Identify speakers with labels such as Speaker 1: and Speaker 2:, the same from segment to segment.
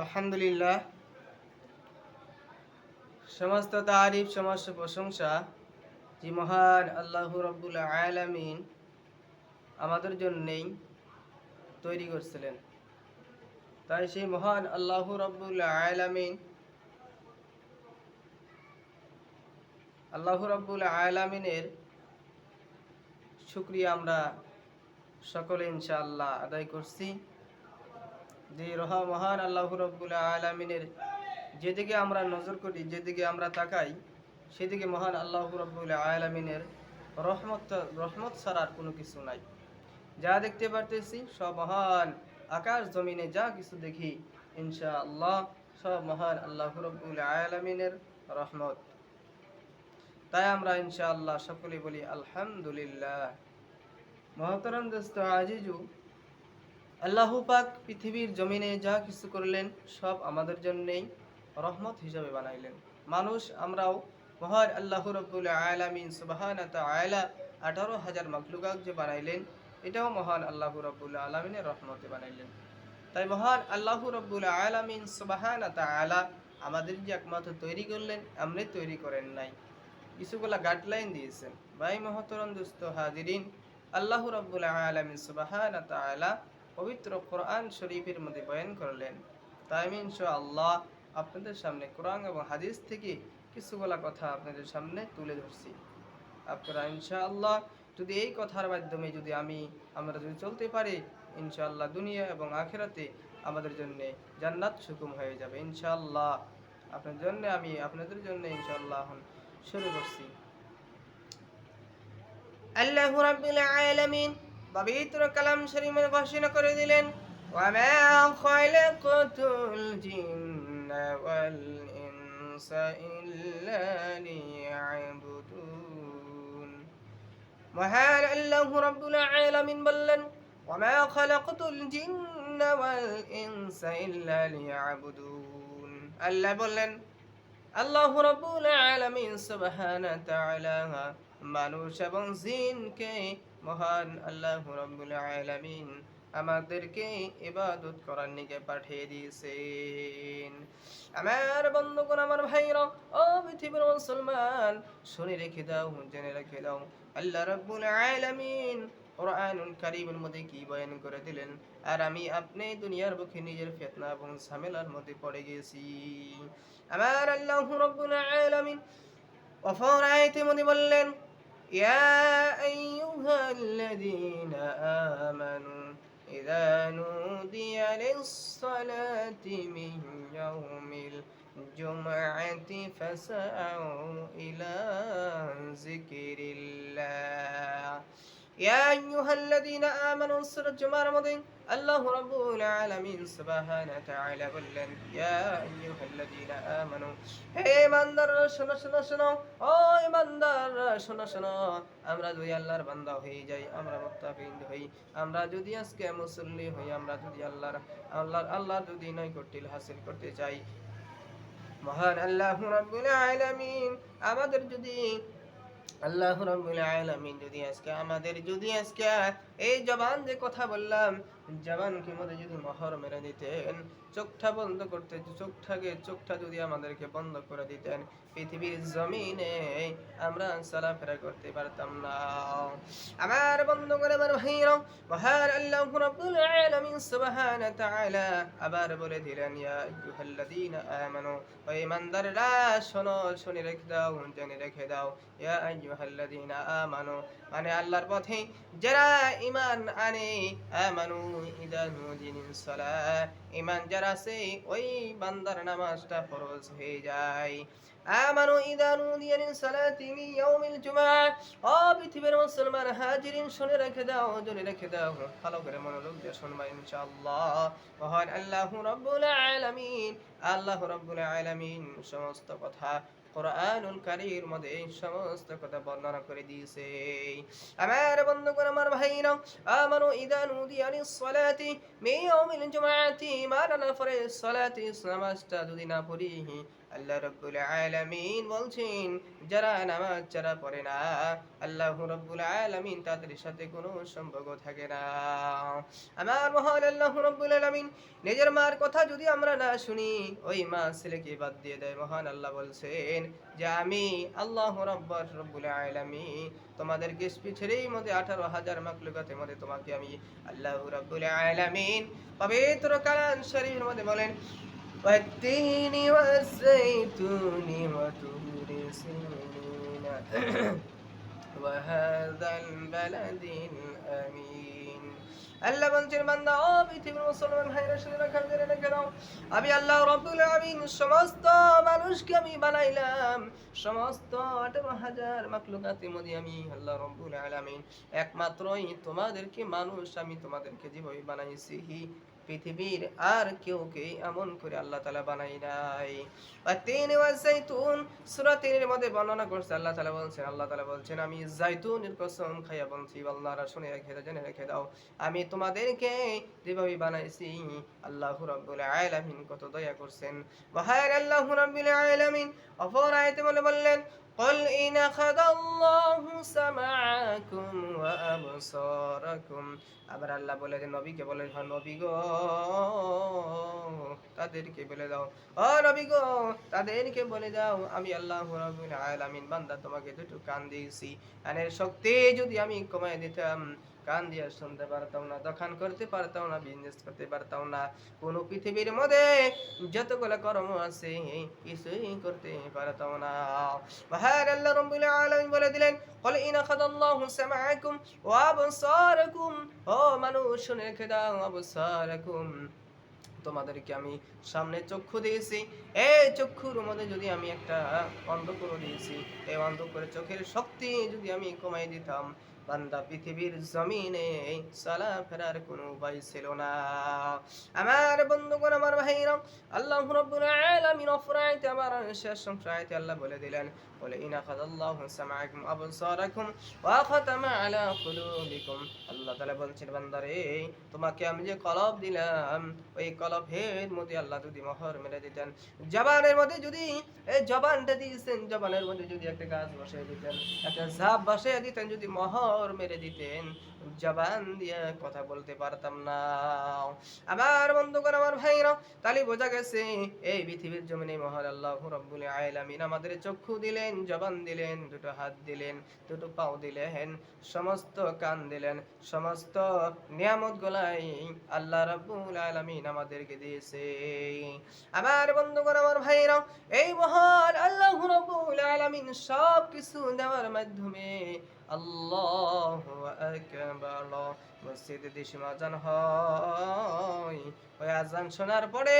Speaker 1: আলহামদুলিল্লাহ। সমস্ত তারিফ, সমস্ত প্রশংসা যে মহান আল্লাহ রব্বুল আলামিন আমাদের জন্যেই তৈরি করছিলেন। তাই সেই মহান আল্লাহ রব্বুল আলামিন আল্লাহ রব্বুল আলামিনের শুক্রিয়া আমরা সকলে ইনশাআল্লাহ আদায় করছি। যে রহা মহান আল্লাহ রব্বুল আলমিনের যেদিকে আমরা নজর করি, যেদিকে আমরা তাকাই, সেদিকে মহান আল্লাহ রব্বুল আলমিনের রহমত রহমত ছাড়ার কোনো কিছু নাই। যা দেখতে পারতেছি, সব মহান আকাশ জমিনে যা কিছু দেখি ইনশা আল্লাহ সব মহান আল্লাহ রব্বুল আলমিনের রহমত। তাই আমরা ইনশা আল্লাহ সকলে বলি, আলহামদুলিল্লাহ। মহতরম দোস্ত, আজিজু আল্লাহ পাক পৃথিবীর জমিনে যা কিছু করলেন, সব আমাদের জন্যেই রহমত হিসাবে বানাইলেন। মানুষ আমরাও মহান আল্লাহ রব্বুল আলামিন সুবাহান আয়লা আঠারো হাজার মাকলুকাক যে বানাইলেন, এটাও মহান আল্লাহ রব্বুল আলমিনের রহমতে বানাইলেন। তাই মহান আল্লাহ রব্বুল আলামিন সুবাহান আয়লা আমাদের যে একমাত্র তৈরি করলেন এমনি তৈরি করেন নাই। কিছুগুলা গাইডলাইন দিয়েছেন। ভাই মহতরম দুস্থ হাজিরিন, আল্লাহ রব্বুল আলমিন সুবাহান আয়লা পবিত্র কোরআন শরীফের মধ্যে বয়ান করলেন। তাই আমি আল্লাহ আপনাদের সামনে কোরআন এবং হাদিস থেকে কিছুগুলা কথা আপনাদের সামনে তুলে ধরছি। আপনারা ইনশাআল্লাহ যদি এই কথার মাধ্যমে যদি আমি, আমরা যদি চলতে পারি, ইনশাআল্লাহ দুনিয়া এবং আখেরাতে আমাদের জন্য জান্নাত সুকুম হয়ে যাবে ইনশাআল্লাহ। আপনার জন্য আমি আপনাদের জন্য ইনশাআল্লাহ শুরু করছি। আল্লাহ রাব্বুল আলামিন পবিত্র কালাম শরীফের ঘোষণা করে দিলেন وما خلقت الجن والإنس إلا ليعبدون মহান আল্লাহ রাব্বুল আলামিন বললেন وما خلقت الجن والإنس إلا ليعبدون আল্লাহ বললেন আল্লাহ রাব্বুল আলামিন সুবহানাহু তাআলা মানুষ এবং জিনকে মহান আল্লাহ রাব্বুল আলামিন আমাদেরকে ইবাদত করার নিকে পাঠিয়ে দিয়েছেন। আমার বন্ধুগণ, আমার ভাইরা ও পৃথিবীর মুসলমান, শুনে রেখে দাও, জেনে রেখে দাও, আল্লাহ রাব্বুল আলামিন কোরআনুল কারীমের মধ্যে কি বয়ান করে দিলেন? আর আমি আপনি দুনিয়ার বুকে নিজের ফিতনা এবং ঝামেলার মধ্যে পড়ে গেছি। আমার আল্লাহ রাব্বুল আলামিন অফর আয়াতের মধ্যে বললেন يا أيها الذين آمنوا إذا نودي للصلاة من يوم الجمعة فسعوا إلى ذكر الله. يا أيها الذين آمنوا سورة جمعة مدين الله رب العالمين سبحانه وتعالى বললেন يا أيها الذين آمنوا হে ইমানদার শোনো শোনো শোনো ও ইমানদার শোনো শোনো আমরা যদি আল্লাহর বান্দা হয়ে যাই আমরা মুত্তাকিন হই আমরা যদি আজকে মুসল্লি হই আমরা যদি আল্লাহর আল্লাহর আল্লাহ যদি নৈকট্য হাসিল করতে চাই মহান আল্লাহ রাব্বুল আলামিন আমাদের যদি আল্লাহ রবুল আলমিন যদি আজকে আমাদের যদি আজকে এই জবান যে কথা বললাম জবানকে মধ্যে যদি মোহর মেরে দিতেন? চোখটা বন্ধ করতে চোখটাকে চোখটা যদি আমাদেরকে বন্ধ করে দিতেন, পৃথিবীর জমিনে আমরা চলাফেরা করতে পারতাম না। আমার বন্ধ করে আমার ভাইরা মহান আল্লাহ রাব্বুল আলামিন সুবহানাহু তাআলা আবার বলে দিলেন, ইয়া আইয়ুহাল্লাযীনা আমানু, ও ঈমানদাররা, শোনো, শুনে রেখে দাও, জেনে রেখে দাও, ইয়া আইয়ুহাল্লাযীনা আমানু। মানে আল্লাহর পথে যারা ঈমান আনে, আমানু ইদা নুজিন সালাহ। ইমান যারা সেই ওই বান্দার নামাজটা ফরজ হয়ে যায়। আমানু ইদা নুদিয়া লিস সালাতি মিন ইয়াউমিল জুমআ ও পৃথিবীর মুসলমান হাজিরিন শুনে রেখে দাও জেনে রেখে দাও, ভালো করে মনোযোগ দিয়ে শুনবা ইনশাআল্লাহ। মহান আল্লাহ রাব্বুল আলামিন, আল্লাহ রাব্বুল আলামিন সমস্ত কথা কোরআনুল কারীর মধ্যে এই সমস্ত কথা বর্ণনা করে দিয়েছে। আমার বন্ধুগণ, আমার ভাইরা আমানু ইদা নুদিয়া লিস সালাতি মিন ইয়াউমিল জুমআতি মারানা ফরে সালাতি নামাজটা যদি না পড়ি আল্লাহ রব্বুল আলামিন বলছেন, যারা নামাজ যারা পড়ে না, আল্লাহ রব্বুল আলামিন তাদের সাথে কোনো সম্পর্ক থাকে না। আমার মহান আল্লাহ রব্বুল আলামিন নিজের মার কথা যদি আমরা না শুনি, ওই মা ছেলেকে বাদ দিয়ে দেয়। মহান আল্লাহ বলছেন যে, আমি আল্লাহ রব্বর রব্বুল আলামিন তোমাদেরকে পিছেরই মধ্যে আঠারো হাজার মাকলুকাতের মধ্যে তোমাকে আমি আল্লাহ রব্বুল আলামিন পবিত্র কালান শরীফের মধ্যে বলেন والتين والزيتون وطور سينين وهذا البلد الأمين আল্লাহ বলছেন বান্দা ও পৃথিবীর মুসলমান ভাইরা শুনে রাখা জেনে রেখে দাও আমি আল্লাহ রব্বুল আমিন সমস্ত মানুষকে আমি বানাইলাম সমস্ত আঠারো হাজার মাকলুকাতের মধ্যে আমি আল্লাহ রব্বুল আলামিন একমাত্রই তোমাদেরকে মানুষ আমি তোমাদেরকে যেভাবে বানাইছি পৃথিবীর আর কেউ কে এমন করে আল্লাহ তালা বানাই নাই। আর তিন জাইতুন সূরা তিনের মধ্যে বর্ণনা করছে, আল্লাহ তালা বলছেন, আল্লাহ তালা বলছেন, আমি জাইতুনের কসম খাইয়া বলছি আল্লাহরা শুনে রেখে জেনে রেখে দাও, আমি তোমাদেরকে যেভাবে বানাইছি, আল্লাহ রাব্বুল আলামিন কত দয়া করছেন। ওয়াহার আল্লাহ রাব্বুল আলামিন অপর আয়াতে বলে বললেন قل إن أخذ الله سمعكم وأبصاركم আবার আল্লাহ বলে যে নবীকে বলে হ্যাঁ নবী গো তাদেরকে বলে দাও ও নবী গো তাদেরকে বলে দাও আমি আল্লাহ রাব্বুল আলামিন বান্দা তোমাকে দুটো কান দিয়েছি কানের শক্তি যদি আমি কমায় দিতাম কান দিয়ে শুনতে পারতাম না দোকান করতে পারতাম না বিজনেস করতে পারতাম না কোনো পৃথিবীর মধ্যে যতগুলো কর্ম আছে কিছুই করতে পারতাম না বাহার আল্লাহ রাব্বুল আলামিন বলে দিলেন قل إن أخذ الله سمعكم وأبصاركم ও মানুষ শুনে রেখে দাও أبصاركم তোমাদেরকে আমি সামনে চক্ষু দিয়েছি। এই চক্ষুর মধ্যে যদি আমি একটা অন্ধ করে দিয়েছি, এই অন্ধ করে চোখের শক্তি যদি আমি কমাই দিতাম, বান্দা পৃথিবীর জমিনে চলা ফেরার উপায় ছিল না। আমার বন্ধুগণ, আমার ভাইরা আল্লাহ আলামিন অফরাইতে, আমার শেষ আল্লাহ বলে দিলেন, বলে, ইন আখাযাল্লাহু সামাআকুম আবসারাকুম ওয়া খাতামা আলা কুলুবিকুম। আল্লাহ তালা বলছেন, বান্দারে, তোমাকে আমি যে কলব দিলাম, ওই কলবের মধ্যে আল্লাহ যদি মহর মেরে দিতেন, জবানের মধ্যে যদি, এই জবানটা দিয়েছেন, জবানের মধ্যে যদি একটা গাছ বসিয়ে দিতেন, একটা ঝাপ বসে দিতেন, যদি মহর মেরে দিতেন জবান দিয়ে কথা বলতে পারতাম না। আমার বন্ধুগণ আমার ভাইরা তাহলে বোঝা গেছে এই পৃথিবীর জমিনে মহান আল্লাহ রব্বুল আলামিন আমাদের চক্ষু দিলেন, জবান দিলেন, দুটো হাত দিলেন, দুটো পাও দিলেন, সমস্ত কান দিলেন, সমস্ত নিয়ামত গোলাই আল্লাহ রাব্বুল আলামিন আমাদেরকে দিয়েছে। আমার বন্ধুগণ আমার ভাইরা এই মহান আল্লাহ রাব্বুল আলামিন সব কিছু দেওয়ার মাধ্যমে আল্লাহ আকবার মসজিদে দেশে আজান হয়। ওই আজান শোনার পরে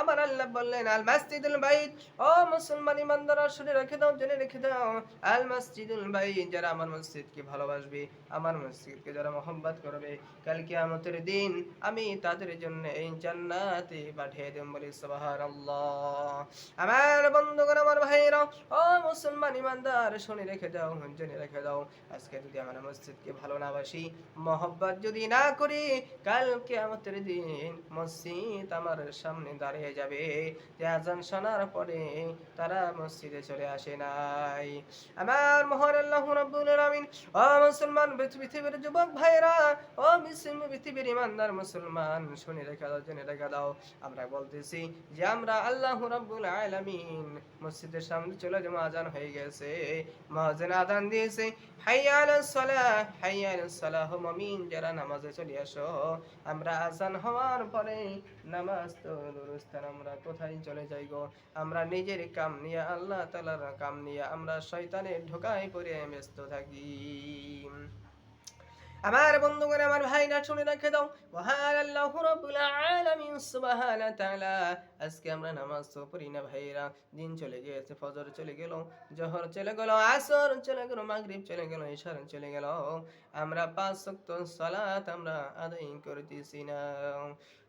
Speaker 1: আমার আল্লাহ বললেন, আল মাসজিদুল বাইত। ও মুসলমান ইমানদাররা, শুনে রেখে দাও, জেনে রেখে দাও। আল মসজিদুল বাইত। যারা আমার মসজিদকে ভালোবাসবে, আমার মসজিদকে যারা মোহাম্মত করবে, কাল কিয়ামতের দিন আমি তাদের জন্য এই জান্নাতে পাঠিয়ে দেব বলি সুবহানাল্লাহ। আমার বন্ধুগণ, আমার ভাইরা ও মুসলমান ইমানদার, শুনে রেখে দাও, জেনে রেখে দাও। আজকে যদি আমরা মসজিদকে ভালো না বাসি, মহব্বত যদি না করি, কাল কিয়ামতের দিন মসজিদ আমার সামনে দাঁড়িয়ে যাবে। যে আজান শোনার পরে তারা মসজিদে চলে আসে নাই। আমার মহান আল্লাহ রাব্বুল আলামিন, ও মুসলমান পৃথিবীর যুবক ভাইরা ও মুসলিম, পৃথিবীর ইমানদার মুসলমান, শুনে রেখে দাও, জেনে রেখে দাও। আমরা বলতেছি যে আমরা আল্লাহ রাব্বুল আলামিন মসজিদের সামনে চলে যাব, আজান হয়ে গেছে। মহাজন আজান দিয়েছে হাইয়া আলাস সালাহ হাইয়া আলাস সালাহ মুমিন যারা নামাজে চলে আসো, আমরা আসান হওয়ার পরে নামাজ তো নুরুস্থান আমরা কোথায় চলে যাই গো? আমরা নিজের কাম নিয়ে, আল্লাহ তালার কাম নিয়ে, আমরা শয়তানের ঢোকায় পরে ব্যস্ত থাকি। আমার বন্ধুগণ আমার ভাইরা শুনে রেখে দাও। মহান আল্লাহ রাব্বুল আলামিন সুবহানাহু তাআলা, আজকে আমরা নামাজ তো পড়ি না ভাইরা দিন চলে গিয়েছে, ফজর চলে গেল, জোহর চলে গেল, আসর চলে গেল, মাগরিব চলে গেল ইশার চলে গেল। আমরা পাঁচ ওয়াক্ত সালাত আমরা আদায় করতেছি না।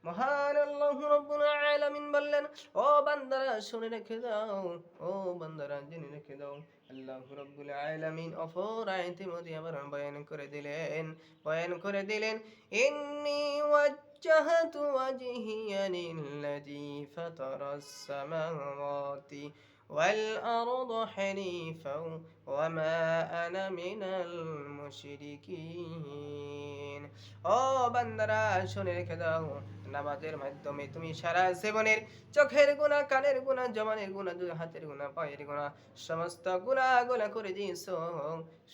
Speaker 1: মহান আল্লাহ রাব্বুল আলামিন বললেন, ও বান্দারা, শুনে রেখে দাও, ও বান্দারা, জেনে রেখে দাও। আল্লাহ রাব্বুল আলামিন অপর আয়াতে মধ্যে আবার বয়ান করে দিলেন বয়ান করে দিলেন ইন্নি ওয়াজ وجهت وجهي للذي فطر السماوات والأرض حنيفا وما أنا من المشركين ও বান্দারা শুনে রেখে দাও নামাজের মাধ্যমে তুমি সারা জীবনের চোখের গুণা, কানের গুণা, জবানের গুণা, দুই হাতের গুণা, পায়ের গুণা, সমস্ত গুণা গুণা করে দিয়েছ।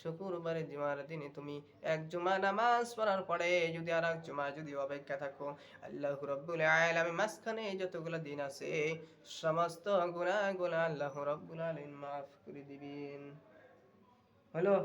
Speaker 1: শুক্রবারে জুমার দিনে তুমি এক জুমা নামাজ পড়ার পরে যদি আর এক জুমা যদি অপেক্ষা থাকো, আল্লাহ রব্বুল আলামিন মাঝখানে যতগুলো দিন আছে, সমস্ত গুণা গুণা আল্লাহ রব্বুল আলামিন মাফ করে দিবেন। হলো?